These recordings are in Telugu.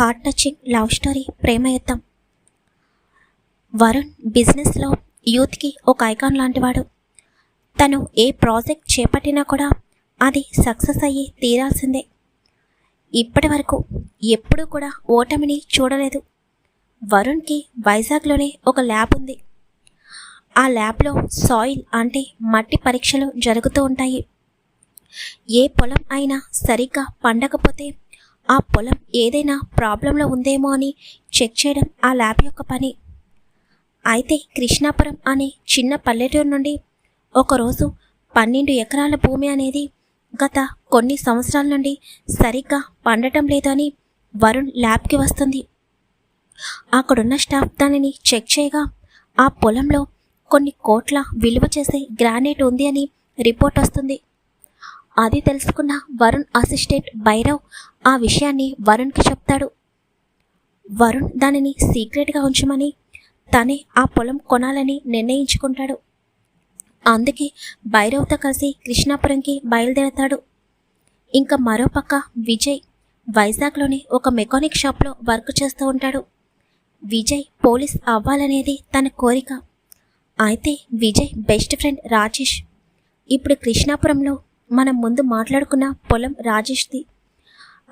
Heart touching love story Premayuddham Varun బిజినెస్లో యూత్కి ఒక ఐకాన్ లాంటివాడు. తను ఏ ప్రాజెక్ట్ చేపట్టినా కూడా అది సక్సెస్ అయ్యి తీరాల్సిందే. ఇప్పటి వరకు ఎప్పుడూ కూడా ఓటమిని చూడలేదు. వరుణ్కి వైజాగ్లోనే ఒక ల్యాబ్ ఉంది. ఆ ల్యాబ్లో సాయిల్ అంటే మట్టి పరీక్షలు జరుగుతూ ఉంటాయి. ఏ పొలం అయినా సరిగ్గా పండకపోతే ఆ పొలం ఏదైనా ప్రాబ్లంలో ఉందేమో అని చెక్ చేయడం ఆ ల్యాబ్ యొక్క పని. అయితే కృష్ణాపురం అనే చిన్న పల్లెటూరు నుండి ఒకరోజు పన్నెండు ఎకరాల భూమి అనేది గత కొన్ని సంవత్సరాల నుండి సరిగ్గా పండటం లేదని వరుణ్ ల్యాబ్కి వస్తుంది. అక్కడున్న స్టాఫ్ దానిని చెక్ చేయగా ఆ పొలంలో కొన్ని కోట్ల విలువ చేసే గ్రానైట్ ఉంది అని రిపోర్ట్ వస్తుంది. అది తెలుసుకున్న వరుణ్ అసిస్టెంట్ భైరవ్ ఆ విషయాన్ని వరుణ్కి చెప్తాడు. వరుణ్ దానిని సీక్రెట్గా ఉంచమని తనే ఆ పొలం కొనాలని నిర్ణయించుకుంటాడు. అందుకే భైరవ్తో కలిసి కృష్ణాపురంకి బయలుదేరతాడు. ఇంకా మరోపక్క విజయ్ వైజాగ్లోని ఒక మెకానిక్ షాప్లో వర్క్ చేస్తూ ఉంటాడు. విజయ్ పోలీస్ అవ్వాలనేది తన కోరిక. అయితే విజయ్ బెస్ట్ ఫ్రెండ్ రాజేష్. ఇప్పుడు కృష్ణాపురంలో మనం ముందు మాట్లాడుకున్న పొలం రాజేష్ది.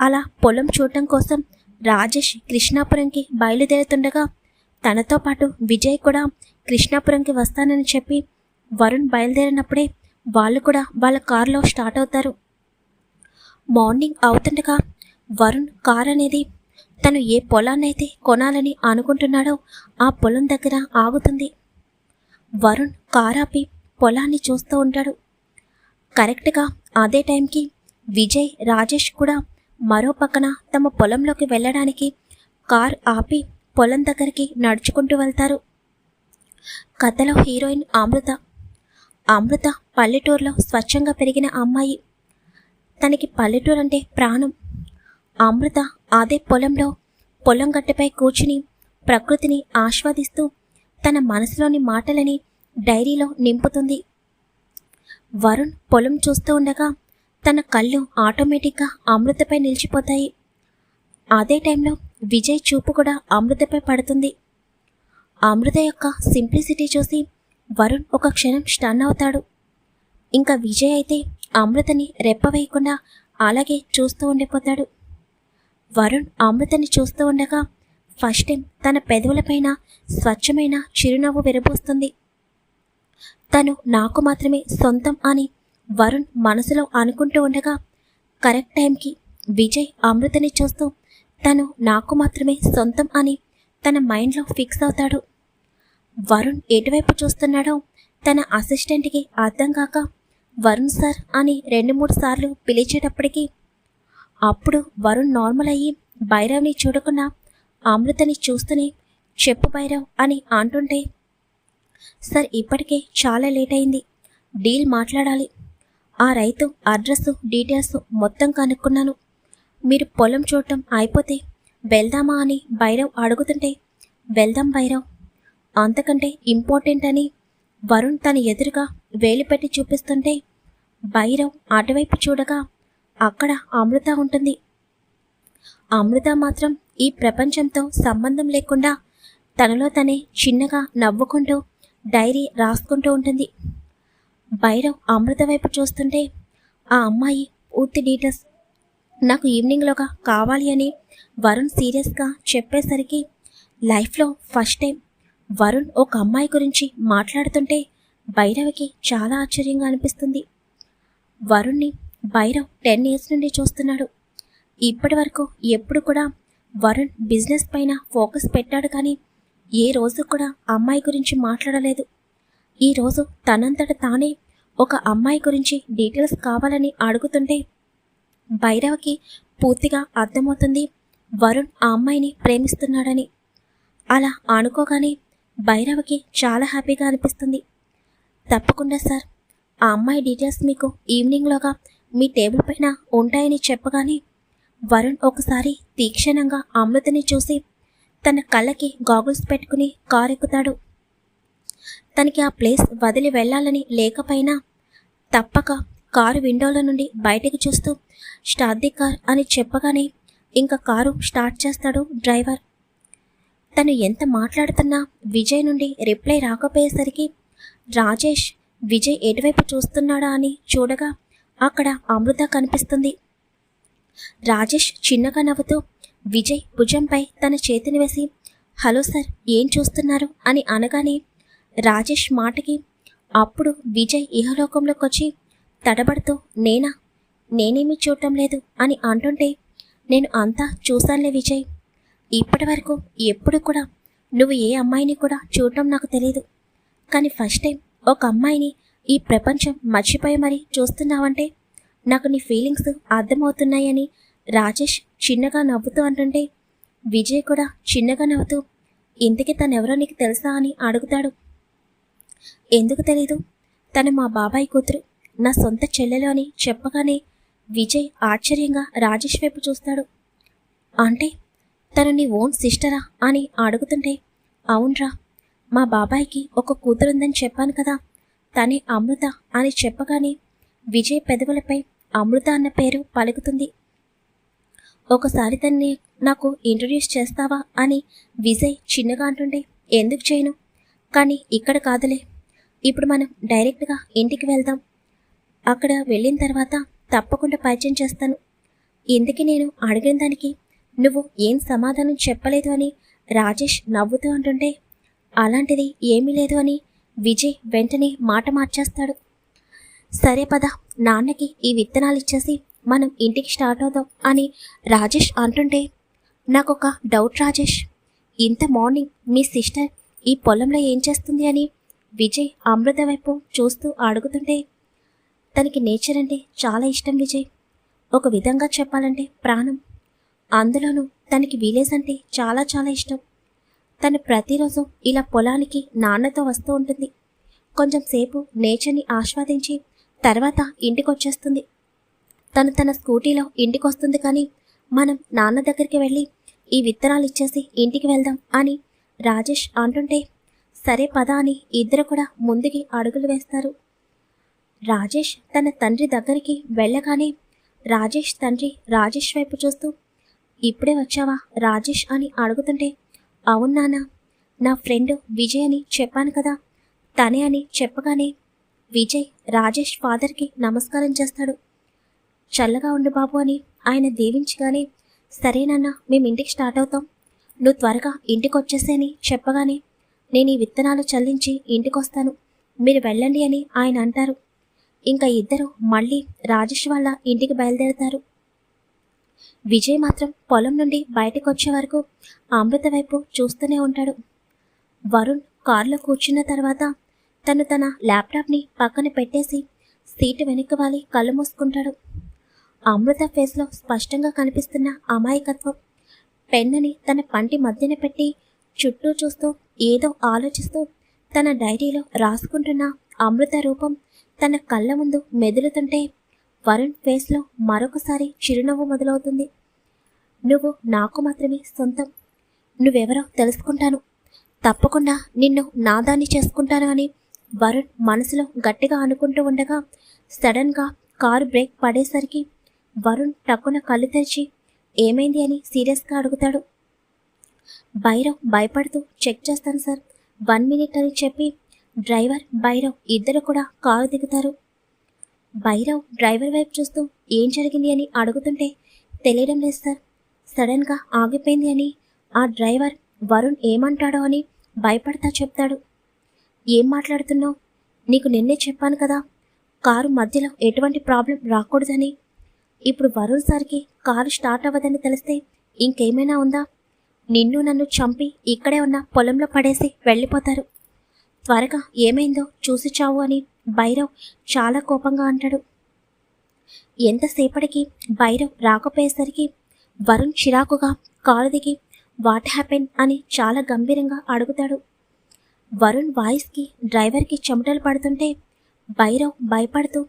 అలా పొలం చూడటం కోసం రాజేష్ కృష్ణాపురంకి బయలుదేరుతుండగా తనతో పాటు విజయ్ కూడా కృష్ణాపురంకి వస్తానని చెప్పి వరుణ్ బయలుదేరినప్పుడే వాళ్ళు కూడా వాళ్ళ కారులో స్టార్ట్ అవుతారు. మార్నింగ్ అవుతుండగా వరుణ్ కార్ అనేది తను ఏ పొలాన్నైతే కొనాలని అనుకుంటున్నాడో ఆ పొలం దగ్గర ఆగుతుంది. వరుణ్ కారాపి పొలాన్ని చూస్తూ ఉంటాడు. కరెక్ట్గా అదే టైంకి విజయ్ రాజేష్ కూడా మరో పక్కన తమ పొలంలోకి వెళ్ళడానికి కార్ ఆపి పొలం దగ్గరికి నడుచుకుంటూ వెళ్తారు. కథలో హీరోయిన్ అమృత. అమృత పల్లెటూరులో స్వచ్ఛంగా పెరిగిన అమ్మాయి. తనకి పల్లెటూరు అంటే ప్రాణం. అమృత అదే పొలంలో పొలం గట్టపై కూర్చుని ప్రకృతిని ఆస్వాదిస్తూ తన మనసులోని మాటలని డైరీలో నింపుతుంది. వరుణ్ పొలం చూస్తూ ఉండగా తన కళ్ళు ఆటోమేటిక్గా అమృతపై నిలిచిపోతాయి. అదే టైంలో విజయ్ చూపు కూడా అమృతపై పడుతుంది. అమృత యొక్క సింప్లిసిటీ చూసి వరుణ్ ఒక క్షణం స్టన్ అవుతాడు. ఇంకా విజయ్ అయితే అమృతని రెప్పవేయకుండా అలాగే చూస్తూ ఉండిపోతాడు. వరుణ్ అమృతని చూస్తూ ఉండగా ఫస్ట్ టైం తన పెదవులపైన స్వచ్ఛమైన చిరునవ్వు విరబోస్తుంది. తను నాకు మాత్రమే సొంతం అని వరుణ్ మనసులో అనుకుంటూ ఉండగా కరెక్ట్ టైంకి విజయ్ అమృతని చూస్తూ తను నాకు మాత్రమే సొంతం అని తన మైండ్లో ఫిక్స్ అవుతాడు. వరుణ్ ఎటువైపు చూస్తున్నాడో తన అసిస్టెంట్కి అర్థం కాక వరుణ్ సార్ అని రెండు మూడు సార్లు పిలిచేటప్పటికీ అప్పుడు వరుణ్ నార్మల్ అయ్యి భైరవ్ని చూడకుండా అమృతని చూస్తూనే చెప్పు భైరవ్ అని అంటుంటే సార్ ఇప్పటికే చాలా లేట్ అయింది. డీల్ మాట్లాడాలి. ఆ రైతు అడ్రస్ డీటెయిల్స్ మొత్తం కనుక్కున్నాను. మీరు పొలం చూడటం అయిపోతే వెళ్దామా అని భైరవ్ అడుగుతుంటే వెళ్దాం భైరవ్. అంతకంటే ఇంపార్టెంట్ అని వరుణ్ తన ఎదురుగా వేలు పెట్టి చూపిస్తుంటే భైరవ్ అటువైపు చూడగా అక్కడ అమృత ఉంటుంది. అమృత మాత్రం ఈ ప్రపంచంతో సంబంధం లేకుండా తనలో తనే చిన్నగా నవ్వుకుంటూ డైరీ రాసుకుంటూ ఉంటుంది. భైరవ్ అమృత వైపు చూస్తుంటే ఆ అమ్మాయి పూర్తి డీటెయిల్స్ నాకు ఈవినింగ్లోగా కావాలి అని వరుణ్ సీరియస్గా చెప్పేసరికి లైఫ్లో ఫస్ట్ టైం వరుణ్ ఒక అమ్మాయి గురించి మాట్లాడుతుంటే భైరవ్కి చాలా ఆశ్చర్యంగా అనిపిస్తుంది. వరుణ్ణి భైరవ్ టెన్ ఇయర్స్ నుండి చూస్తున్నాడు. ఇప్పటి వరకు ఎప్పుడు కూడా వరుణ్ బిజినెస్ పైన ఫోకస్ పెట్టాడు కానీ ఏ రోజు కూడా అమ్మాయి గురించి మాట్లాడలేదు. ఈరోజు తనంతట తానే ఒక అమ్మాయి గురించి డీటెయిల్స్ కావాలని అడుగుతుంటే భైరవకి పూర్తిగా అర్థమవుతుంది వరుణ్ ఆ అమ్మాయిని ప్రేమిస్తున్నాడని. అలా అనుకోగానే భైరవకి చాలా హ్యాపీగా అనిపిస్తుంది. తప్పకుండా సార్ ఆ అమ్మాయి డీటెయిల్స్ మీకు ఈవినింగ్లోగా మీ టేబుల్ పైన ఉంటాయని చెప్పగానే వరుణ్ ఒకసారి తీక్షణంగా అమృతని చూసి తన కళ్ళకి గాగుల్స్ పెట్టుకుని కారు ఎక్కుతాడు తనకి ఆ ప్లేస్ వదిలి వెళ్ళాలని లేకపోయినా తప్పక కారు విండోల నుండి బయటకు చూస్తూ స్టార్ట్ ది కార్ అని చెప్పగానే ఇంకా కారు స్టార్ట్ చేస్తాడు డ్రైవర్. తను ఎంత మాట్లాడుతున్నా విజయ్ నుండి రిప్లై రాకపోయేసరికి రాజేష్ విజయ్ ఎటువైపు చూస్తున్నాడా అని చూడగా అక్కడ అమృత కనిపిస్తుంది. రాజేష్ చిన్నగా నవ్వుతూ విజయ్ భుజంపై తన చేతిని వేసి హలో సార్ ఏం చూస్తున్నారు? అని అనగానే రాజేష్ మాటకి అప్పుడు విజయ్ ఇహలోకంలోకి వచ్చి తడబడుతూ నేనా? నేనేమీ చూడటం లేదు అని అంటుంటే నేను అంతా చూశానులే విజయ్. ఇప్పటి వరకు ఎప్పుడు కూడా నువ్వు ఏ అమ్మాయిని కూడా చూడటం నాకు తెలియదు కానీ ఫస్ట్ టైం ఒక అమ్మాయిని ఈ ప్రపంచం మర్చిపోయి మరీ చూస్తున్నావంటే నాకు నీ ఫీలింగ్స్ అర్థమవుతున్నాయని రాజేష్ చిన్నగా నవ్వుతూ అంటుంటే విజయ్ కూడా చిన్నగా నవ్వుతూ ఇంతకీ తనెవరో నీకు తెలుసా? అని అడుగుతాడు. ఎందుకు తెలీదు. తను మా బాబాయ్ కూతురు నా సొంత చెల్లెలు అని చెప్పగానే విజయ్ ఆశ్చర్యంగా రాజేష్ వైపు చూస్తాడు. అంటే తను నీ ఓన్ సిస్టరా? అని అడుగుతుంటే అవునరా. మా బాబాయ్కి ఒక కూతురుందని చెప్పాను కదా. తనే అమృత అని చెప్పగానే విజయ్ పెదవులపై అమృత అన్న పేరు పలుకుతుంది. ఒకసారి తన్ని నాకు ఇంట్రడ్యూస్ చేస్తావా అని విజయ్ చిన్నగా అంటుండే ఎందుకు చేయను? కానీ ఇక్కడ కాదులే. ఇప్పుడు మనం డైరెక్ట్గా ఇంటికి వెళ్దాం. అక్కడ వెళ్ళిన తర్వాత తప్పకుండా పరిచయం చేస్తాను. ఇందుకే నేను అడిగిన దానికి నువ్వు ఏం సమాధానం చెప్పలేదు అని రాజేష్ నవ్వుతూ అంటుంటే అలాంటిది ఏమీ లేదు అని విజయ్ వెంటనే మాట మార్చేస్తాడు. సరే పద నాన్నకి ఈ విత్తనాలు ఇచ్చేసి మనం ఇంటికి స్టార్ట్ అవుదాం అని రాజేష్ అంటుంటే నాకొక డౌట్ రాజేష్. ఇంత మార్నింగ్ మీ సిస్టర్ ఈ పొలంలో ఏం చేస్తుంది అని విజయ్ అమృత వైపు చూస్తూ అడుగుతుంటే తనకి నేచర్ అంటే చాలా ఇష్టం విజయ్. ఒక విధంగా చెప్పాలంటే ప్రాణం. అందులోనూ తనకి విలేజ్ అంటే చాలా చాలా ఇష్టం. తను ప్రతిరోజు ఇలా పొలానికి నాన్నతో వస్తూ ఉంటుంది. కొంచెం సేపు నేచర్ని ఆస్వాదించి తర్వాత ఇంటికి వచ్చేస్తుంది తను తన స్కూటీలో ఇంటికి వస్తుంది కానీ మనం నాన్న దగ్గరికి వెళ్ళి ఈ విత్తనాలు ఇచ్చేసి ఇంటికి వెళ్దాం అని రాజేష్ అంటుంటే సరే పద అని ఇద్దరు కూడా ముందుకి అడుగులు వేస్తారు. రాజేష్ తన తండ్రి దగ్గరికి వెళ్ళగానే రాజేష్ తండ్రి రాజేష్ వైపు చూస్తూ ఇప్పుడే వచ్చావా రాజేష్ అని అడుగుతుంటే అవును నాన్న నా ఫ్రెండ్ విజయ్ అని చెప్పాను కదా తనే అని చెప్పగానే విజయ్ రాజేష్ ఫాదర్కి నమస్కారం చేస్తాడు. చల్లగా ఉండు బాబు అని ఆయన దీవించగానే సరేనన్నా మేము ఇంటికి స్టార్ట్ అవుతాం. నువ్వు త్వరగా ఇంటికి వచ్చేసేని చెప్పగానే నేను ఈ విత్తనాలు చల్లించి ఇంటికొస్తాను. మీరు వెళ్ళండి అని ఆయన అంటారు. ఇంకా ఇద్దరు మళ్ళీ రాజేష్ వాళ్ళ ఇంటికి బయలుదేరుతారు. విజయ్ మాత్రం పొలం నుండి బయటకు వచ్చే వరకు అమృత వైపు చూస్తూనే ఉంటాడు. వరుణ్ కారులో కూర్చున్న తర్వాత తను తన ల్యాప్టాప్ని పక్కన పెట్టేసి సీటు వెనక్కి వాలి కళ్ళు మూసుకుంటాడు. అమృత ఫేస్లో స్పష్టంగా కనిపిస్తున్న అమాయకత్వం. పెన్నని తన పంటి మధ్యన పెట్టి చుట్టూ చూస్తూ ఏదో ఆలోచిస్తూ తన డైరీలో రాసుకుంటున్న అమృత రూపం తన కళ్ళ ముందు మెదులుతుంటే వరుణ్ ఫేస్లో మరొకసారి చిరునవ్వు మొదలవుతుంది. నువ్వు నాకు మాత్రమే సొంతం. నువ్వెవరో తెలుసుకుంటాను. తప్పకుండా నిన్ను నాదాన్ని చేసుకుంటాను అని వరుణ్ మనసులో గట్టిగా అనుకుంటూ ఉండగా సడన్గా కారు బ్రేక్ పడేసరికి వరుణ్ టక్కున కళ్ళు తెరిచి ఏమైంది అని సీరియస్గా అడుగుతాడు. భైరవ్ భయపడుతూ చెక్ చేస్తాను సార్. వన్ మినిట్ అని చెప్పి డ్రైవర్ భైరవ్ ఇద్దరు కూడా కారు దిగుతారు. భైరవ్ డ్రైవర్ వైపు చూస్తూ ఏం జరిగింది అని అడుగుతుంటే తెలియడం లేదు సార్. సడన్గా ఆగిపోయింది అని ఆ డ్రైవర్ వరుణ్ ఏమంటాడో అని భయపడతా చెప్తాడు. ఏం మాట్లాడుతున్నావు? నీకు నిన్నే చెప్పాను కదా. కారు మధ్యలో ఎటువంటి ప్రాబ్లం రాకూడదని ఇప్పుడు వరుణ్ సార్కి కారు స్టార్ట్ అవ్వదని తెలిస్తే ఇంకేమైనా ఉందా? నిన్ను నన్ను చంపి ఇక్కడే ఉన్న పొలంలో పడేసి వెళ్ళిపోతారు. త్వరగా ఏమైందో చూసి చావు అని భైరవ్ చాలా కోపంగా అంటాడు. ఎంతసేపటికి భైరవ్ రాకపోయేసరికి వరుణ్ చిరాకుగా కారు దిగి వాట్ హ్యాపెన్? అని చాలా గంభీరంగా అడుగుతాడు. వరుణ్ వాయిస్కి డ్రైవర్కి చెమటలు పడుతుంటే భైరవ్ భయపడుతూ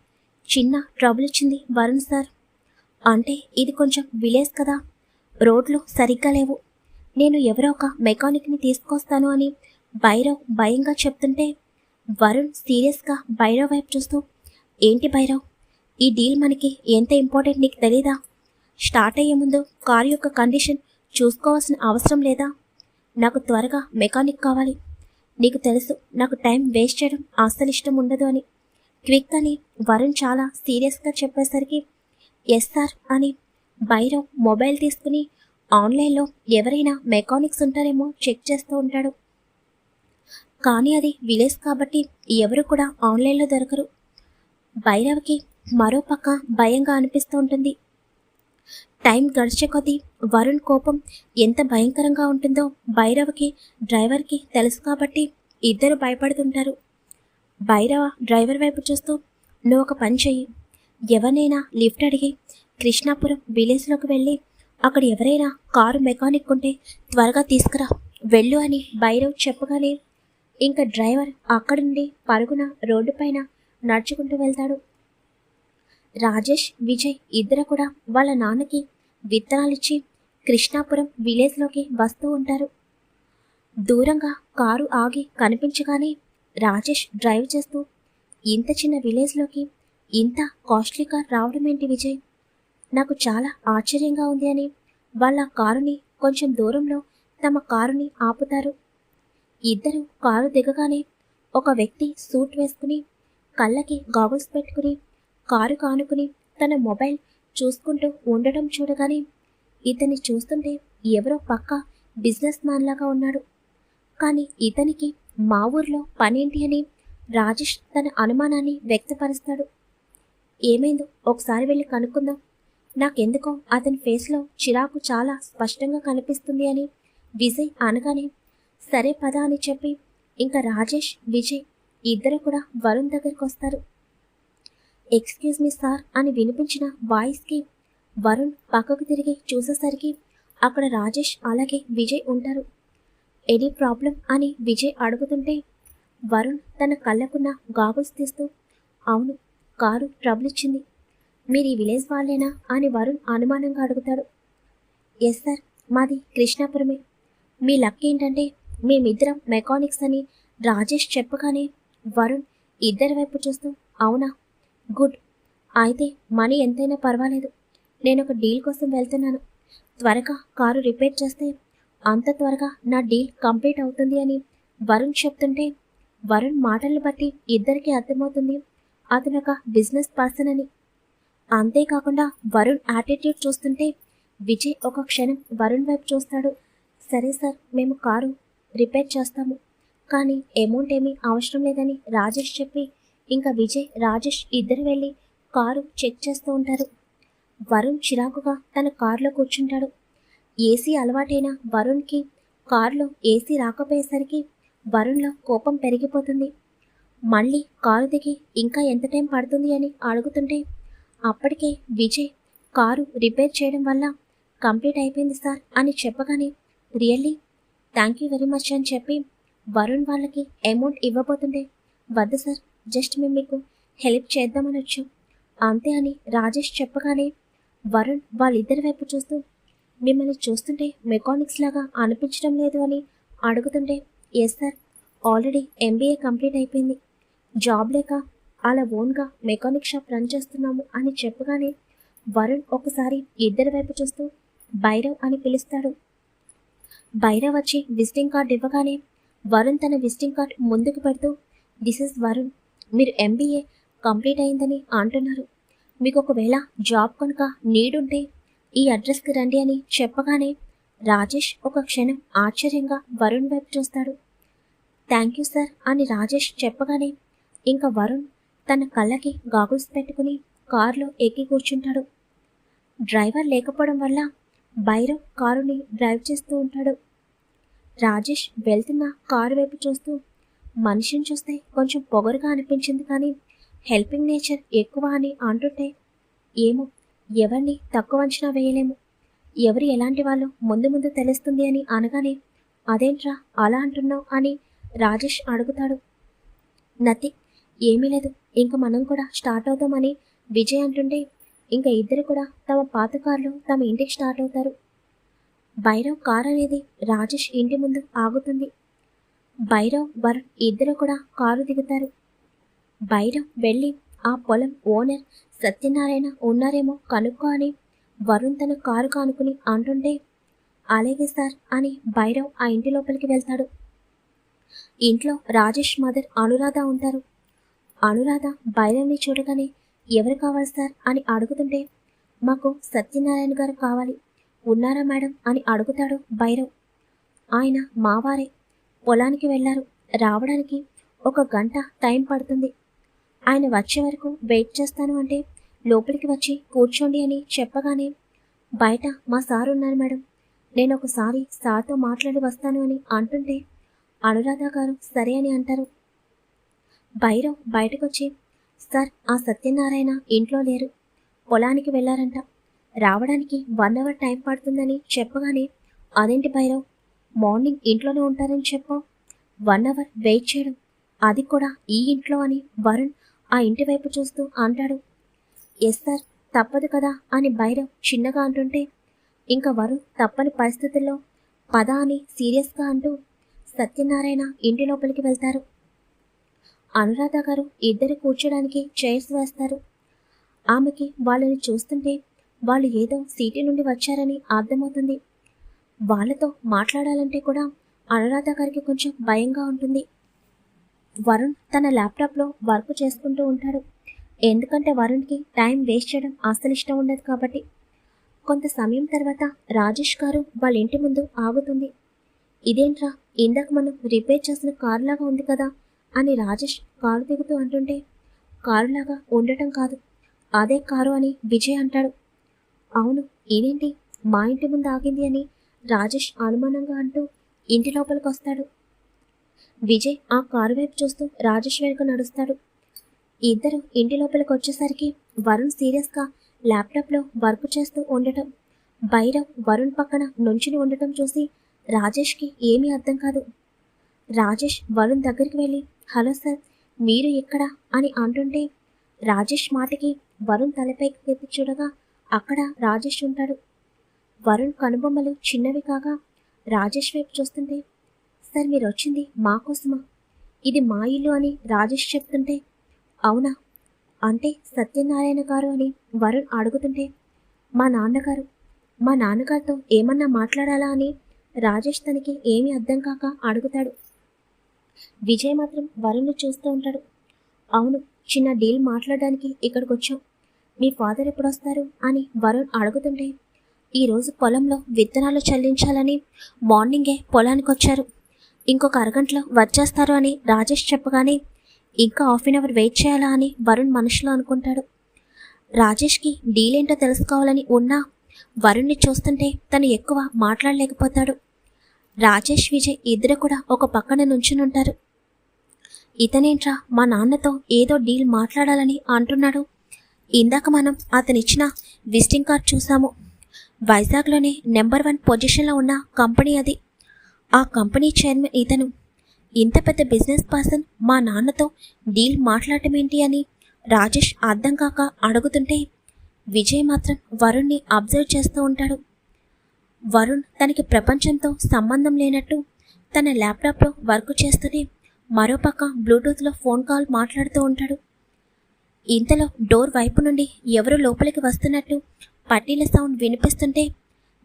చిన్న ట్రబుల్ ఇచ్చింది వరుణ్ సార్. అంటే ఇది కొంచెం విలేజ్ కదా. రోడ్లు సరిగ్గా లేవు. నేను ఎవరో ఒక మెకానిక్ని తీసుకొస్తాను అని భైరవ్ భయంగా చెప్తుంటే వరుణ్ సీరియస్గా భైరవ్ వైపు చూస్తూ ఏంటి భైరవ్? ఈ డీల్ మనకి ఎంత ఇంపార్టెంట్ నీకు తెలీదా? స్టార్ట్ అయ్యే ముందు కారు యొక్క కండిషన్ చూసుకోవాల్సిన అవసరం లేదా? నాకు త్వరగా మెకానిక్ కావాలి. నీకు తెలుసు నాకు టైం వేస్ట్ చేయడం అస్సలు ఇష్టం ఉండదు అని క్విక్ అని వరుణ్ చాలా సీరియస్గా చెప్పేసరికి ఎస్ సార్ అని భైరవ్ మొబైల్ తీసుకుని ఆన్లైన్లో ఎవరైనా మెకానిక్స్ ఉంటారేమో చెక్ చేస్తూ ఉంటాడు. కానీ అది విలేజ్ కాబట్టి ఎవరు కూడా ఆన్లైన్లో దొరకరు. భైరవ్కి మరో పక్క భయంగా అనిపిస్తూ ఉంటుంది. టైం గడిచే కొద్దీ వరుణ్ కోపం ఎంత భయంకరంగా ఉంటుందో భైరవ్కి డ్రైవర్కి తెలుసు కాబట్టి ఇద్దరు భయపడుతుంటారు. భైరవ డ్రైవర్ వైపు చూస్తూ నువ్వు ఒక పని చెయ్యి. ఎవరినైనా లిఫ్ట్ అడిగి కృష్ణాపురం విలేజ్లోకి వెళ్ళి అక్కడ ఎవరైనా కారు మెకానిక్ ఉంటే త్వరగా తీసుకురా వెళ్ళు అని భైరవ్ చెప్పగానే ఇంకా డ్రైవర్ అక్కడి నుండి పరుగున రోడ్డుపైన నడుచుకుంటూ వెళ్తాడు. రాజేష్ విజయ్ ఇద్దరు కూడా వాళ్ళ నాన్నకి విత్తనాలిచ్చి కృష్ణాపురం విలేజ్లోకి వస్తూ ఉంటారు. దూరంగా కారు ఆగి కనిపించగానే రాజేష్ డ్రైవ్ చేస్తూ ఇంత చిన్న విలేజ్లోకి ఇంత కాస్ట్లీ కార్ రావడం ఏంటి విజయ్? నాకు చాలా ఆశ్చర్యంగా ఉంది అని. వాళ్ళ కారుని కొంచెం దూరంలో తమ కారుని ఆపుతారు. ఇద్దరు కారు దిగగానే ఒక వ్యక్తి సూట్ వేసుకుని కళ్ళకి గాగుల్స్ పెట్టుకుని కారు కానుకుని తన మొబైల్ చూసుకుంటూ ఉండడం చూడగానే ఇతన్ని చూస్తుంటే ఎవరో పక్క బిజినెస్ మ్యాన్ లాగా ఉన్నాడు. కానీ ఇతనికి మా ఊర్లో పనేంటి అని రాజేష్ తన అనుమానాన్ని వ్యక్తపరుస్తాడు. ఏమైందో ఒకసారి వెళ్ళి కనుక్కుందాం. నాకెందుకో అతని ఫేస్లో చిరాకు చాలా స్పష్టంగా కనిపిస్తుంది అని విజయ్ అనగానే సరే పద అని చెప్పి ఇంకా రాజేష్ విజయ్ ఇద్దరు కూడా వరుణ్ దగ్గరికి వస్తారు. ఎక్స్క్యూజ్ మీ సార్ అని వినిపించిన వాయిస్కి వరుణ్ పక్కకు తిరిగి చూసేసరికి అక్కడ రాజేష్ అలాగే విజయ్ ఉంటారు. ఎనీ ప్రాబ్లం అని విజయ్ అడుగుతుంటే వరుణ్ తన కళ్ళకున్న గాగుల్స్ తీస్తూ అవును కారు ట్రబుల్ ఇచ్చింది మీరు ఈ విలేజ్ వాళ్ళేనా? అని వరుణ్ అనుమానంగా అడుగుతాడు. ఎస్ సార్ మాది కృష్ణాపురమే. మీ లక్ ఏంటంటే మేమిద్దరం మెకానిక్స్ అని రాజేష్ చెప్పగానే వరుణ్ ఇద్దరి వైపు చూస్తూ అవునా? గుడ్. అయితే మనీ ఎంతైనా పర్వాలేదు. నేను ఒక డీల్ కోసం వెళ్తున్నాను. త్వరగా కారు రిపేర్ చేస్తే అంత త్వరగా నా డీల్ కంప్లీట్ అవుతుంది అని వరుణ్ చెప్తుంటే వరుణ్ మాటలను బట్టి ఇద్దరికీ అర్థమవుతుంది. అతను ఒక బిజినెస్ పర్సన్ అని. అంతేకాకుండా వరుణ్ యాటిట్యూడ్ చూస్తుంటే విజయ్ ఒక క్షణం వరుణ్ వైపు చూస్తాడు. సరే సార్ మేము కారు రిపేర్ చేస్తాము. కానీ అమౌంట్ ఏమీ అవసరం లేదని రాజేష్ చెప్పి ఇంకా విజయ్ రాజేష్ ఇద్దరు వెళ్ళి కారు చెక్ చేస్తూ ఉంటారు. వరుణ్ చిరాకుగా తన కారులో కూర్చుంటాడు. ఏసీ అలవాటైన వరుణ్కి కారులో ఏసీ రాకపోయేసరికి వరుణ్లో కోపం పెరిగిపోతుంది. మళ్ళీ కారు దిగి ఇంకా ఎంత టైం పడుతుంది అని అడుగుతుంటే అప్పటికే విజయ్ కారు రిపేర్ చేయడం వల్ల కంప్లీట్ అయిపోయింది సార్ అని చెప్పగానే really thank you very much అని చెప్పి వరుణ్ వాళ్ళకి అమౌంట్ ఇవ్వబోతుండే వద్దు సార్ జస్ట్ మేము మీకు హెల్ప్ చేద్దామని వచ్చాం. అంతే అని రాజేష్ చెప్పగానే వరుణ్ వాళ్ళిద్దరి వైపు చూస్తూ మిమ్మల్ని చూస్తుంటే మెకానిక్స్ లాగా అనిపించడం లేదు అని అడుగుతుంటే yes sir already MBA complete అయిపోయింది. జాబ్ లేక అలా ఓన్గా మెకానిక్ షాప్ రన్ చేస్తున్నాము అని చెప్పగానే వరుణ్ ఒకసారి ఇద్దరి వైపు చూస్తూ భైరవ్ అని పిలుస్తాడు. భైరవ్ వచ్చి విజిటింగ్ కార్డ్ ఇవ్వగానే వరుణ్ తన విజిటింగ్ కార్డ్ ముందుకు పెడుతూ దిస్ ఇస్ వరుణ్. మీరు ఎంబీఏ కంప్లీట్ అయిందని అంటున్నారు. మీకు ఒకవేళ జాబ్ కనుక నీడుంటే ఉంటే ఈ అడ్రస్కి రండి అని చెప్పగానే రాజేష్ ఒక క్షణం ఆశ్చర్యంగా వరుణ్ వైపు చూస్తాడు. థ్యాంక్ యూ సార్ అని రాజేష్ చెప్పగానే ఇంకా వరుణ్ తన కళ్ళకి గాగుల్స్ పెట్టుకుని కారులో ఎక్కి కూర్చుంటాడు. డ్రైవర్ లేకపోవడం వల్ల భైరవ్ కారుని డ్రైవ్ చేస్తూ ఉంటాడు. రాజేష్ వెళ్తున్న కారు వైపు చూస్తూ మనిషిని చూస్తే కొంచెం పొగరుగా అనిపించింది కానీ హెల్పింగ్ నేచర్ ఎక్కువ అని అంటుంటే ఏమో ఎవరిని తక్కువ అంచనా వేయలేము. ఎవరు ఎలాంటి వాళ్ళు ముందు ముందు తెలుస్తుంది అని అనగానే అదేంట్రా అలా అంటున్నావు? అని రాజేష్ అడుగుతాడు. నతి ఏమీ లేదు. ఇంకా మనం కూడా స్టార్ట్ అవుతామని విజయ్ అంటుంటే ఇంకా ఇద్దరు కూడా తమ పాత కార్లో తమ ఇంటికి స్టార్ట్ అవుతారు. భైరవ్ కార్ అనేది రాజేష్ ఇంటి ముందు ఆగుతుంది. భైరవ్ వరుణ్ ఇద్దరు కూడా కారు దిగుతారు. భైరవ్ వెళ్ళి ఆ పొలం ఓనర్ సత్యనారాయణ ఉన్నారేమో కనుక్కో అని వరుణ్ తన కారు కానుకుని అంటుంటే అలాగే సార్ అని భైరవ్ ఆ ఇంటి లోపలికి వెళ్తాడు. ఇంట్లో రాజేష్ మదర్ అనురాధ ఉంటారు. అనురాధ బయలుని చూడగానే ఎవరు కావాలి సార్ అని అడుగుతుంటే మాకు సత్యనారాయణ గారు కావాలి. ఉన్నారా మేడం అని అడుగుతాడు భైరవ్ ఆయన మావారే. పొలానికి వెళ్ళారు. రావడానికి ఒక గంట టైం పడుతుంది. ఆయన వచ్చే వరకు వెయిట్ చేస్తాను అంటే లోపలికి వచ్చి కూర్చోండి అని చెప్పగానే బయట మా సార్ ఉన్నారు మేడం. నేను ఒకసారి సార్తో మాట్లాడి వస్తాను అని అంటుంటే అనురాధ గారు సరే అని అంటారు. భైరవ్ బయటకొచ్చి సార్ ఆ సత్యనారాయణ ఇంట్లో లేరు. పొలానికి వెళ్ళారంట రావడానికి వన్ అవర్ టైం పడుతుందని చెప్పగానే అదేంటి భైరవ్? మార్నింగ్ ఇంట్లోనే ఉంటారని చెప్పు. వన్ అవర్ వెయిట్ చేయడం. అది కూడా ఈ ఇంట్లో అని వరుణ్ ఆ ఇంటి వైపు చూస్తూ అంటాడు. ఎస్ సార్ తప్పదు కదా అని భైరవ్ చిన్నగా అంటుంటే ఇంకా వరుణ్ తప్పని పరిస్థితుల్లో పద అని సీరియస్గా అంటూ సత్యనారాయణ ఇంటి లోపలికి వెళ్తారు. అనురాధ గారు ఇద్దరు కూర్చోడానికి చైర్స్ వేస్తారు. ఆమెకి వాళ్ళని చూస్తుంటే వాళ్ళు ఏదో సిటీ నుండి వచ్చారని అర్థమవుతుంది. వాళ్ళతో మాట్లాడాలంటే కూడా అనురాధ గారికి కొంచెం భయంగా ఉంటుంది. వరుణ్ తన ల్యాప్టాప్లో వర్క్ చేసుకుంటూ ఉంటాడు. ఎందుకంటే వరుణ్కి టైం వేస్ట్ చేయడం అస్సలు ఇష్టం ఉండదు కాబట్టి. కొంత సమయం తర్వాత రాజేష్ గారు వాళ్ళ ఇంటి ముందు ఆగుతుంది. ఇదేంట్రా ఇందాక మనం రిపేర్ చేసిన కారులాగా ఉంది కదా. అని రాజేష్ కారు దిగుతూ అంటుంటే కారులాగా ఉండటం కాదు. అదే కారు అని విజయ్ అంటాడు. అవును ఇదేంటి? మా ఇంటి ముందు ఆగింది అని రాజేష్ అనుమానంగా అంటూ ఇంటి లోపలికి వస్తాడు. విజయ్ ఆ కారు వైపు చూస్తూ రాజేష్ వెనుక నడుస్తాడు. ఇద్దరు ఇంటి లోపలికి వచ్చేసరికి వరుణ్ సీరియస్గా ల్యాప్టాప్లో వర్క్ చేస్తూ ఉండటం భైరవ్ వరుణ్ పక్కన నుంచుని ఉండటం చూసి రాజేష్కి ఏమీ అర్థం కాదు. రాజేష్ వరుణ్ దగ్గరికి వెళ్ళి హలో సార్ మీరు ఎక్కడ? అని అంటుంటే రాజేష్ మాటకి వరుణ్ తలపైకి ఎత్తి చూడగా అక్కడ రాజేష్ ఉంటాడు. వరుణ్ కనుబొమ్మలు చిన్నవి కాగా రాజేష్ వైపు చూస్తుంటే సార్ మీరు వచ్చింది మా కోసమా? ఇది మా ఇల్లు అని రాజేష్ చెప్తుంటే అవునా? అంటే సత్యనారాయణ గారు అని వరుణ్ అడుగుతుంటే మా నాన్నగారు మా నాన్నగారితో ఏమన్నా మాట్లాడాలా? అని రాజేష్ తనకి ఏమీ అర్థం కాక అడుగుతాడు. విజయ్ మాత్రం వరుణ్ని చూస్తూ ఉంటాడు. అవును చిన్న డీల్ మాట్లాడడానికి ఇక్కడికి వచ్చాం మీ ఫాదర్ ఎప్పుడు వస్తారు అని వరుణ్ అడుగుతుంటే ఈరోజు పొలంలో విత్తనాలు చల్లించాలని మార్నింగే పొలానికి వచ్చారు ఇంకొక అరగంటలో వచ్చేస్తారు అని రాజేష్ చెప్పగానే ఇంకా హాఫ్ అన్ అవర్ వెయిట్ చేయాలా అని వరుణ్ మనసులో అనుకుంటాడు. రాజేష్కి డీల్ ఏంటో తెలుసుకోవాలని ఉన్నా వరుణ్ణి చూస్తుంటే తను ఎక్కువ మాట్లాడలేకపోతాడు. రాజేష్ విజయ్ ఇద్దరు కూడా ఒక పక్కన నుంచునుంటారు. ఇతనేంట్రా మా నాన్నతో ఏదో డీల్ మాట్లాడాలని అంటున్నాడు. ఇందాక మనం అతనిచ్చిన విజిటింగ్ కార్డ్ చూసాము. వైజాగ్లోనే నెంబర్ వన్ పొజిషన్లో ఉన్న కంపెనీ అది. ఆ కంపెనీ చైర్మన్ ఇతను. ఇంత పెద్ద బిజినెస్ పర్సన్ మా నాన్నతో డీల్ మాట్లాడటం ఏంటి అని రాజేష్ అర్థం కాక అడుగుతుంటే విజయ్ మాత్రం వరుణ్ణి అబ్జర్వ్ చేస్తూ ఉంటాడు. వరుణ్ తనకి ప్రపంచంతో సంబంధం లేనట్టు తన ల్యాప్టాప్లో వర్క్ చేస్తూనే మరోపక్క బ్లూటూత్లో ఫోన్ కాల్ మాట్లాడుతూ ఉంటాడు. ఇంతలో డోర్ వైపు నుండి ఎవరు లోపలికి వస్తున్నట్టు పట్టీల సౌండ్ వినిపిస్తుంటే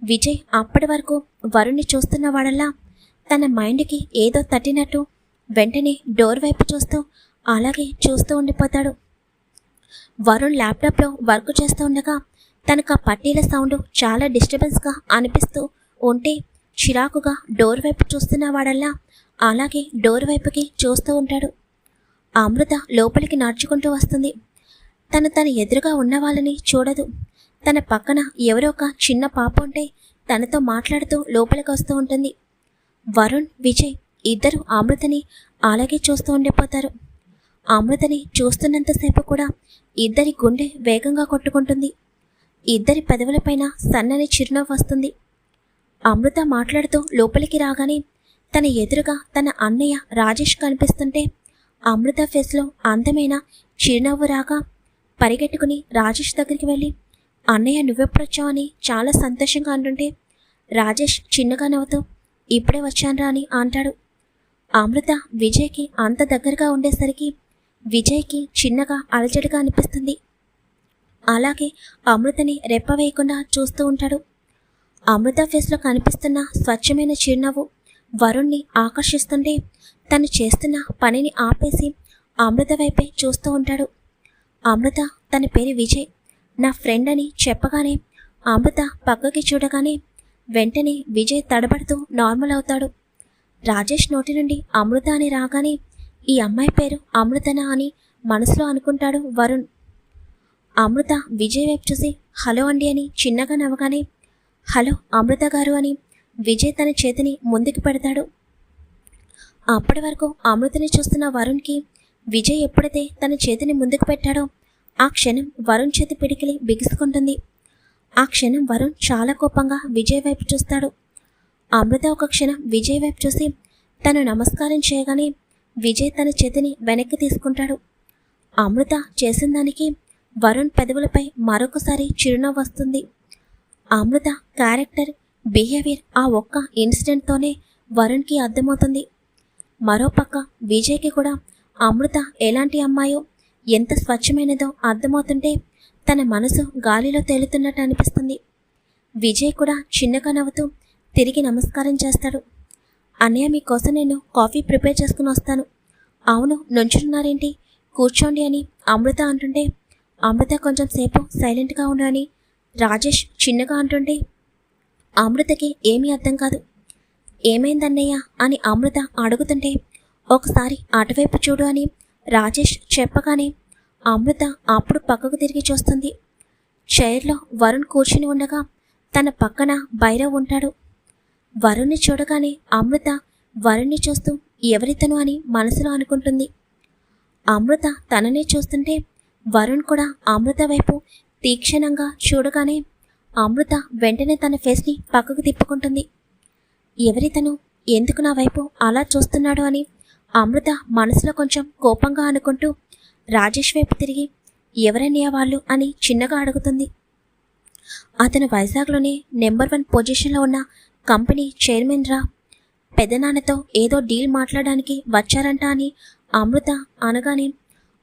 విజయ్ అప్పటి వరకు వరుణ్ణి చూస్తున్న వాడల్లా తన మైండ్కి ఏదో తట్టినట్టు వెంటనే డోర్ వైపు చూస్తూ అలాగే చూస్తూ ఉండిపోతాడు. వరుణ్ ల్యాప్టాప్లో వర్క్ చేస్తూ ఉండగా తనకు ఆ పట్టీల సౌండ్ చాలా డిస్టర్బెన్స్గా అనిపిస్తూ ఉంటే చిరాకుగా డోర్ వైపు చూస్తున్న వాడల్లా అలాగే డోర్ వైపుకి చూస్తూ ఉంటాడు. అమృత లోపలికి నడుచుకుంటూ వస్తుంది. తను తన ఎదురుగా ఉన్న వాళ్ళని చూడదు. తన పక్కన ఎవరో ఒక చిన్న పాప ఉంటే తనతో మాట్లాడుతూ లోపలికి వస్తూ ఉంటుంది. వరుణ్ విజయ్ ఇద్దరు అమృతని అలాగే చూస్తూ ఉండిపోతారు. అమృతని చూస్తున్నంతసేపు కూడా ఇద్దరి గుండె వేగంగా కొట్టుకుంటుంది. ఇద్దరి పెదవులపైన సన్నని చిరునవ్వు వస్తుంది. అమృత మాట్లాడుతూ లోపలికి రాగానే తన ఎదురుగా తన అన్నయ్య రాజేష్ కనిపిస్తుంటే అమృత ఫేస్లో అందమైన చిరునవ్వు రాగా పరిగెట్టుకుని రాజేష్ దగ్గరికి వెళ్ళి అన్నయ్య నువ్వెప్పుడొచ్చావు? అని చాలా సంతోషంగా అంటుంటే రాజేష్ చిన్నగా నవ్వుతూ ఇప్పుడే వచ్చానురా అని అంటాడు. అమృత విజయ్కి అంత దగ్గరగా ఉండేసరికి విజయ్కి చిన్నగా అలజడిగా అనిపిస్తుంది. అలాగే అమృతని రెప్పవేయకుండా చూస్తూ ఉంటాడు. అమృత ఫేస్లో కనిపిస్తున్న స్వచ్ఛమైన చిరునవ్వు వరుణ్ణి ఆకర్షిస్తుంటే తను చేస్తున్న పనిని ఆపేసి అమృత వైపే చూస్తూ ఉంటాడు. అమృత తన పేరు విజయ్. నా ఫ్రెండ్ అని చెప్పగానే అమృత పక్కకి చూడగానే వెంటనే విజయ్ తడబడుతూ నార్మల్ అవుతాడు. రాజేష్ నోటి నుండి అమృత అని రాగానే ఈ అమ్మాయి పేరు అమృతనా అని మనసులో అనుకుంటాడు వరుణ్. అమృత విజయ్ వైపు చూసి హలో అండి అని చిన్నగా నవ్వగానే హలో అమృత గారు అని విజయ్ తన చేతిని ముందుకు పెడతాడు. అప్పటి వరకు అమృతని చూస్తున్న వరుణ్కి విజయ్ ఎప్పుడైతే తన చేతిని ముందుకు పెట్టాడో ఆ క్షణం వరుణ్ చేతి పిడికిలి బిగుసుకుంటుంది. ఆ క్షణం వరుణ్ చాలా కోపంగా విజయ్ వైపు చూస్తాడు. అమృత ఒక క్షణం విజయ్ వైపు చూసి తను నమస్కారం చేయగానే విజయ్ తన చేతిని వెనక్కి తీసుకుంటాడు. అమృత చేసిన దానికి వరుణ్ పెదవులపై మరొకసారి చిరునవ్వు వస్తుంది. అమృత క్యారెక్టర్ బిహేవియర్ ఆ ఒక్క ఇన్సిడెంట్తోనే వరుణ్కి అర్థమవుతుంది. మరోపక్క విజయ్కి కూడా అమృత ఎలాంటి అమ్మాయో ఎంత స్వచ్ఛమైనదో అర్థమవుతుంటే తన మనసు గాలిలో తేలుతున్నట్టు అనిపిస్తుంది. విజయ్ కూడా చిన్నగా నవ్వుతూ తిరిగి నమస్కారం చేస్తాడు. అన్నయ్య మీకోసం నేను కాఫీ ప్రిపేర్ చేసుకుని వస్తాను. అవును నుంచున్నారేంటి? కూర్చోండి అని అమృత అంటుంటే అమృత కొంచెం సేపు సైలెంట్గా ఉండు రాజేష్ చిన్నగా అంటుంటే అమృతకి ఏమీ అర్థం కాదు. ఏమైందన్నయ్య? అని అమృత అడుగుతుంటే ఒకసారి అటువైపు చూడు అని రాజేష్ చెప్పగానే అమృత అప్పుడు పక్కకు తిరిగి చూస్తుంది. చైర్లో వరుణ్ కూర్చుని ఉండగా తన పక్కన భైరవ్ ఉంటాడు. వరుణ్ణి చూడగానే అమృత వరుణ్ణి చూస్తూ ఎవరితను అని మనసులో అనుకుంటుంది. అమృత తననే చూస్తుంటే వరుణ్ కూడా అమృత వైపు తీక్షణంగా చూడగానే అమృత వెంటనే తన ఫేస్ని పక్కకు తిప్పుకుంటుంది. ఎవరితను ఎందుకు నా వైపు అలా చూస్తున్నాడు అని అమృత మనసులో కొంచెం కోపంగా అనుకుంటూ రాజేష్ వైపు తిరిగి ఎవరన్నయ్య వాళ్ళు అని చిన్నగా అడుగుతుంది. అతను వైజాగ్లోనే నెంబర్ వన్ పొజిషన్లో ఉన్న కంపెనీ చైర్మన్ రా. పెదనాన్నతో ఏదో డీల్ మాట్లాడడానికి వచ్చారంట అని అమృత అనగానే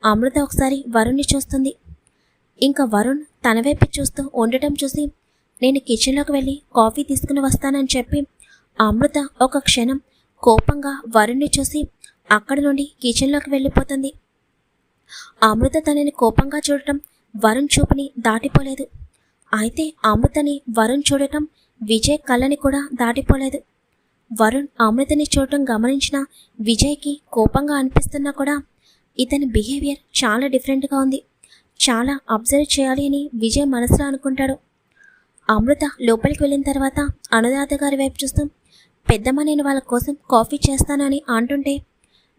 అమృత ఒకసారి వరుణ్ణి చూస్తుంది. ఇంకా వరుణ్ తన వైపు చూస్తూ ఉండటం చూసి నేను కిచెన్లోకి వెళ్ళి కాఫీ తీసుకుని వస్తానని చెప్పి అమృత ఒక క్షణం కోపంగా వరుణ్ణి చూసి అక్కడి నుండి కిచెన్లోకి వెళ్ళిపోతుంది. అమృత తనని కోపంగా చూడటం వరుణ్ చూపుని దాటిపోలేదు. అయితే అమృతని వరుణ్ చూడటం విజయ్ కళ్ళని కూడా దాటిపోలేదు. వరుణ్ అమృతని చూడటం గమనించిన విజయ్కి కోపంగా అనిపిస్తున్నా కూడా ఇతని బిహేవియర్ చాలా డిఫరెంట్గా ఉంది. చాలా అబ్జర్వ్ చేయాలి అని విజయ్ మనసులో అనుకుంటాడు. అమృత లోపలికి వెళ్ళిన తర్వాత అనురాధ గారి వైపు చూస్తాం. పెద్దమ్మ నేను వాళ్ళ కోసం కాఫీ చేస్తానని అంటుంటే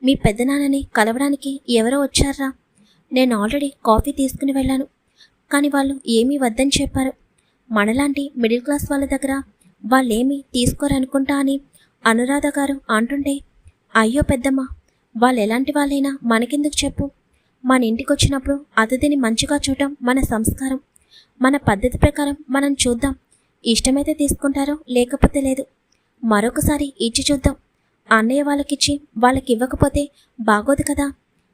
మీ పెద్దనాన్నని కలవడానికి ఎవరో వచ్చారా? నేను ఆల్రెడీ కాఫీ తీసుకుని వెళ్ళాను. కానీ వాళ్ళు ఏమీ వద్దని చెప్పారు. మనలాంటి మిడిల్ క్లాస్ వాళ్ళ దగ్గర వాళ్ళేమీ తీసుకోరనుకుంటా అని అనురాధ గారు అంటుంటే అయ్యో పెద్దమ్మ వాళ్ళు ఎలాంటి వాళ్ళైనా మనకెందుకు చెప్పు? మన ఇంటికి వచ్చినప్పుడు అతిథిని మంచిగా చూడటం మన సంస్కారం. మన పద్ధతి ప్రకారం మనం చూద్దాం. ఇష్టమైతే తీసుకుంటారో లేకపోతే లేదు. మరొకసారి ఇచ్చి చూద్దాం. అన్నయ్య వాళ్ళకిచ్చి వాళ్ళకి ఇవ్వకపోతే బాగోదు కదా.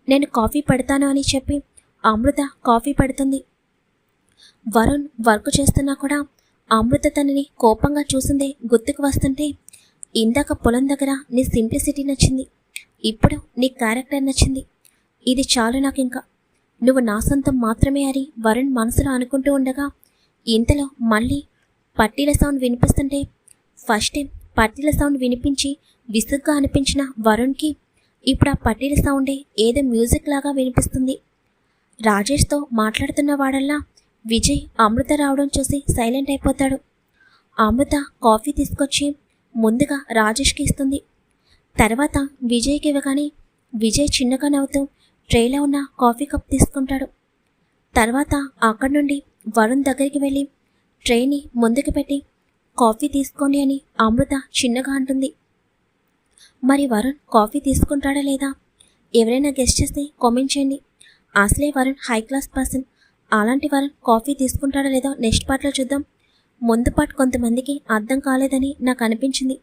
నేను కాఫీ పెడతాను అని చెప్పి అమృత కాఫీ పెడుతుంది. వరుణ్ వర్క్ చేస్తున్నా కూడా అమృత తనని కోపంగా చూసిందే గుర్తుకు వస్తుంటే ఇందాక పొలం దగ్గర నీ సింప్లిసిటీ నచ్చింది. ఇప్పుడు నీ క్యారెక్టర్ నచ్చింది? ఇది చాలు నాకు ఇంకా నువ్వు నా సొంతం మాత్రమే అని వరుణ్ మనసులో అనుకుంటూ ఉండగా ఇంతలో మళ్ళీ పట్టీల సౌండ్ వినిపిస్తుంటే ఫస్ట్ టైం పట్టీల సౌండ్ వినిపించి విసుగ్గా అనిపించిన వరుణ్కి ఇప్పుడు ఆ పట్టీల సౌండే ఏదో మ్యూజిక్ లాగా వినిపిస్తుంది. రాజేష్తో మాట్లాడుతున్న వాడల్లా విజయ్ అమృత రావడం చూసి సైలెంట్ అయిపోతాడు. అమృత కాఫీ తీసుకొచ్చి ముందుగా రాజేష్కి ఇస్తుంది. తర్వాత విజయ్కి ఇవ్వగానే విజయ్ చిన్నగా నవ్వుతూ ట్రేలో ఉన్న కాఫీ కప్ తీసుకుంటాడు. తర్వాత అక్కడి నుండి వరుణ్ దగ్గరికి వెళ్ళి ట్రేని ముందుకు పెట్టి కాఫీ తీసుకోండి అని అమృత చిన్నగా అంటుంది. మరి వరుణ్ కాఫీ తీసుకుంటాడా లేదా? ఎవరైనా గెస్ట్ చేస్తే కామెంట్ చేయండి. అసలే వరుణ్ హై క్లాస్ పర్సన్ అలాంటి వరుణ్ కాఫీ తీసుకుంటాడా లేదో నెక్స్ట్ పార్ట్లో చూద్దాం. ముందు పాటు కొంతమందికి అర్థం కాలేదని నాకు అనిపించింది.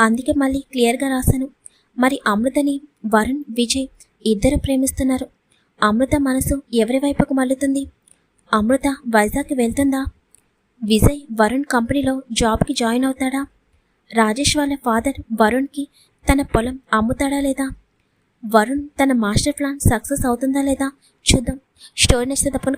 అందుకే మళ్ళీ క్లియర్గా రాశాను. మరి అమృతని వరుణ్ విజయ్ ఇద్దరు ప్రేమిస్తున్నారు. అమృత మనసు ఎవరి వైపుకు మళ్ళుతుంది? అమృత వైజాగ్కి వెళ్తుందా? విజయ్ వరుణ్ కంపెనీలో జాబ్కి జాయిన్ అవుతాడా? రాజేష్ వాళ్ళ ఫాదర్ వరుణ్కి తన పొలం అమ్ముతాడా లేదా? వరుణ్ తన మాస్టర్ ప్లాన్ సక్సెస్ అవుతుందా లేదా? చూద్దాం. స్టోరీ నచ్చితే తప్పని